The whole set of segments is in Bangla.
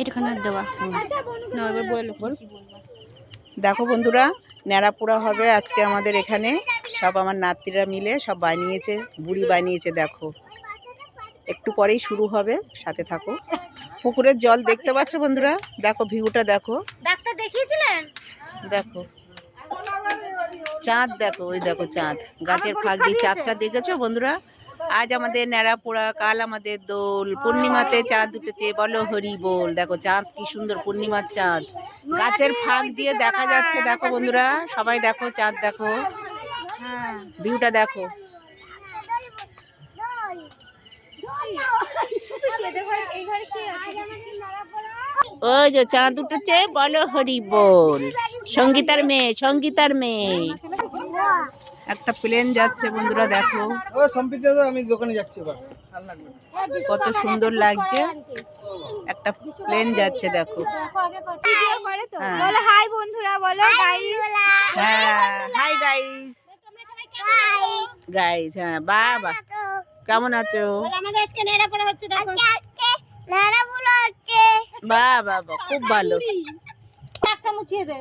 এটাখানে দেওয়া না এবার বল বল দেখো বন্ধুরা ন্যাড়াপোড়া হবে আজকে আমাদের এখানে। সব আমার নাতিরা মিলে সব বানিয়েছে বুড়ি বানিয়েছে দেখো। একটু পরেই শুরু হবে সাথে থাকো। পুকুরের জল দেখতে পাচ্ছ বন্ধুরা? দেখো ভিউটা দেখো। ডাক্তার দেখিয়েছিলেন? দেখো। চাঁদ দেখো ওই দেখো চাঁদ। গাছের ফাঁক দিয়ে চাঁদটা দেখেছ বন্ধুরা? আজ আমাদের ন্যাড়া পোড়া কাল আমাদের দোল। পূর্ণিমাতে চাঁদ উঠেছে, বলো হরি বল। দেখো চাঁদ, কি সুন্দর পূর্ণিমার চাঁদ। গাছের ফাঁক দিয়ে দেখা যাচ্ছে, দেখো বন্ধুরা। সবাই দেখো, চাঁদ দেখো। ভিউটা দেখো। ওই যে চাঁদ উঠেছে, বলো হরি বল। সঙ্গীতার মেয়ে সঙ্গীতার মেয়ে। একটা প্লেন যাচ্ছে বন্ধুরা দেখো। ও সম্পিত দাদা আমি দোকানে যাচ্ছি। কত সুন্দর লাগছে। একটা প্লেন যাচ্ছে দেখো। হ্যাঁ। হাই বন্ধুরা বলো হ্যাঁ হাই গাইস গাইস হ্যাঁ বাবা কেমন আছো? আমাদের আজকে নেড়া পড়া হচ্ছে দেখো। বাহ বাবা খুব ভালো। একটা মুছিয়ে দে।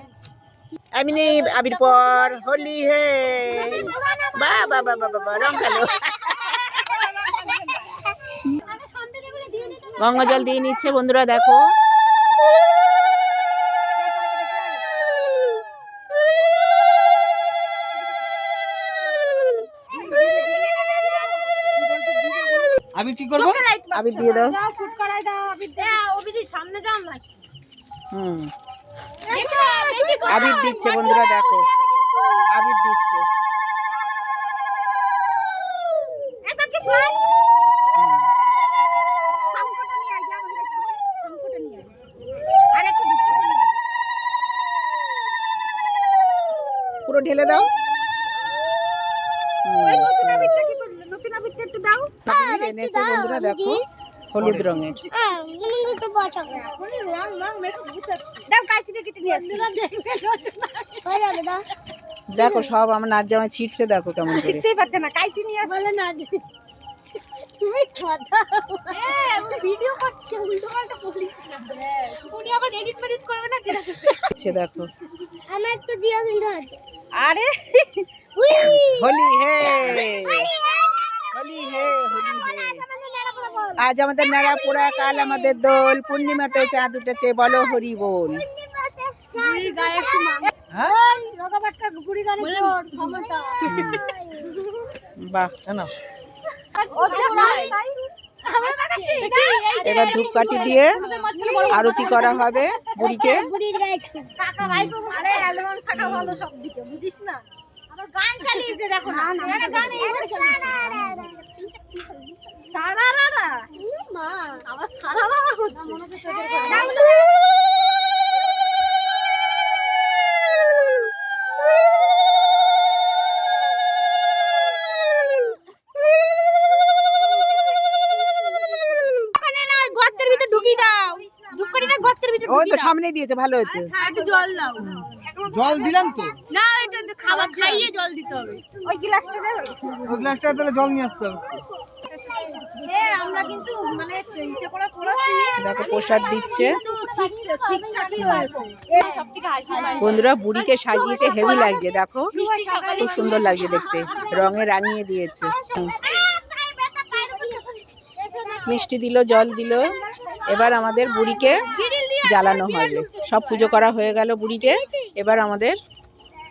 আমি নেই আবির পর হোলি হে। বাহ বাবা বাবা বাবা রং খেলো গঙ্গা জল দিয়ে নিচ্ছে বন্ধুরা দেখো। আমি কি করব? আবির দিয়ে দাও। ফুট করাই দাও আবির দাও অভিজিৎ সামনে যাও না হুম। আবির দিচ্ছে বন্ধুরা দেখো। আবির দিচ্ছে। পুরো ঢেলে দাও। নতুন আবিরটা কি করলে? নতুন আবিরটা একটু দাও। এনেছে বন্ধুরা দেখো। হলুদ রঙের। নিয়ে আসছি দেখো সব আমার নাচ জামাই ছিটছে দেখো কেমন শিখতেই পারছে না কাইচি নিয়ে আসছে বলে না তুমি কথা। হ্যাঁ ভিডিও করছে উল্টো পাল্টা বলিস না। উনি আবার এডিট মেডিট করবে না যেটা আচ্ছা দেখো। আমার তো দিও কিন্তু আরে হোলি হে হোলি হে হোলি হে। আজ আমাদের নাড়া পোড়া কাল আমাদের দোল পূর্ণিমাতে চাঁদ উঠেছে বলো হরি বল হ্যাঁ? এবার ধূপকাঠি দিয়ে আরতি করা হবে বুড়িকে বুঝিস না গান চালিয়েছে দেখো না না গান এইবার সারা রারা মা আবার সারা হচ্ছে মনে হচ্ছে ওই তো সামনে দিয়েছে ভালো হয়েছে একটু জল দাও জল দিলাম তো না এটা খাবার খাইয়ে জল দিতে হবে ওই গ্লাসটা দেবে ওই গ্লাসটা তাহলে জল নিয়ে আসতে হবে দেখো প্রসাদ দিচ্ছে। পায়। বন্ধুরা বুড়িকে সাজিয়েছে হেভি লাগছে দেখো। মিষ্টি খুব সুন্দর লাগছে দেখতে। রঙে রাঙিয়ে দিয়েছে। মিষ্টি দিল জল দিল। এবার আমাদের বুড়িকে জ্বালানো হবে। সব পুজো করা হয়ে গেল বুড়িকে। এবার আমাদের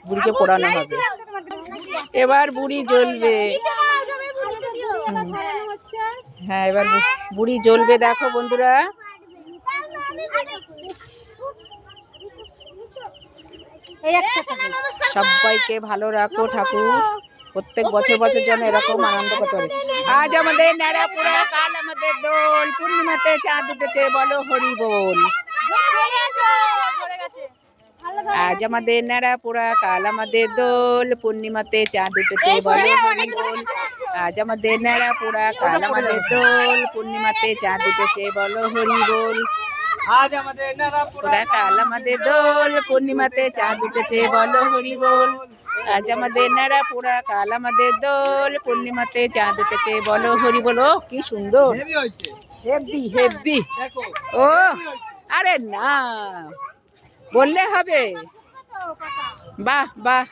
বুড়িকে পোড়ানো হবে। এবার বুড়ি জ্বলবে। হুম। হ্যাঁ এবার বুড়ি জ্বলবে দেখো বন্ধুরা। সবাইকে ভালো রাখো ঠাকুর। প্রত্যেক বছর বছর যেন এরকম আনন্দ করতে পারে। আজ আমাদের ন্যাড়াপুরা কাল আমাদের দোল। পূর্ণিমাতে চাঁদ উঠেছে বলো হরি বল। আজ আমাদের ন্যাড়াপুরা কাল আমাদের দোল। পূর্ণিমাতে চাঁদ উঠেছে বলো হরি বল। আজ আমাদের ন্যাড়াপুরা কাল আমাদের দোল পূর্ণিমাতে চাঁদ উঠেছে বলো হরি বল। আজ আমাদের নারাপুরা পুরা কাল আমাদের দোল পূর্ণিমাতে চাঁদ উঠেছে বলো হরি বল। আজ আমাদের নাড়া পুরা কাল আমাদের দোল পূর্ণিমাতে চাঁদ উঠেছে বলো হরি বল। ও কি সুন্দর। হেভি হেব্বি ও আরে না বললে হবে। বাহ বাহ।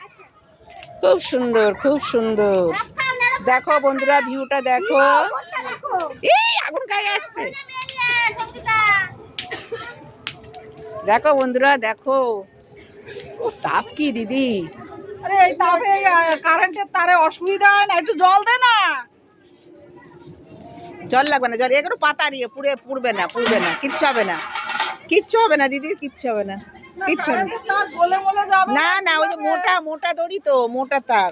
খুব সুন্দর খুব সুন্দর। দেখো বন্ধুরা ভিউটা দেখো। এই আগুন গায়ে আসছে। দেখো বন্ধুরা দেখো। ও তাপ কি দিদি? আরে এই তাপে কারেন্টের তারে অসুবিধা হয় না একটু জল দে না। জল লাগবে না জল এগুলো পাতা পুড়ে পুড়বে না পুড়বে না কিচ্ছু হবে না। কিচ্ছু হবে না দিদি কিচ্ছু হবে না কিচ্ছু হবে না। না না ওই যে মোটা মোটা দড়ি তো মোটা তার।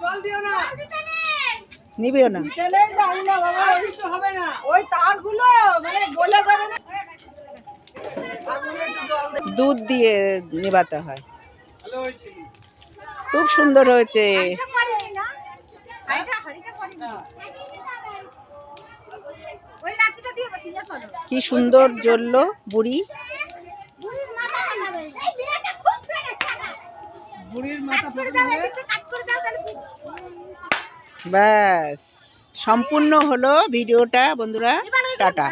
জল দিও না। নিবেও না। তেলেই যাই না বাবা আর ওই- কিছু হবে না। ওই তারগুলো মানে গলে যাবে না। দুধ দিয়ে নেবাতে হয়। খুব সুন্দর হয়েছে। কি সুন্দর জ্বললো বুড়ি। বুড়ির মাথা ব্যাস। সম্পূর্ণ হলো ভিডিওটা বন্ধুরা। টাটা।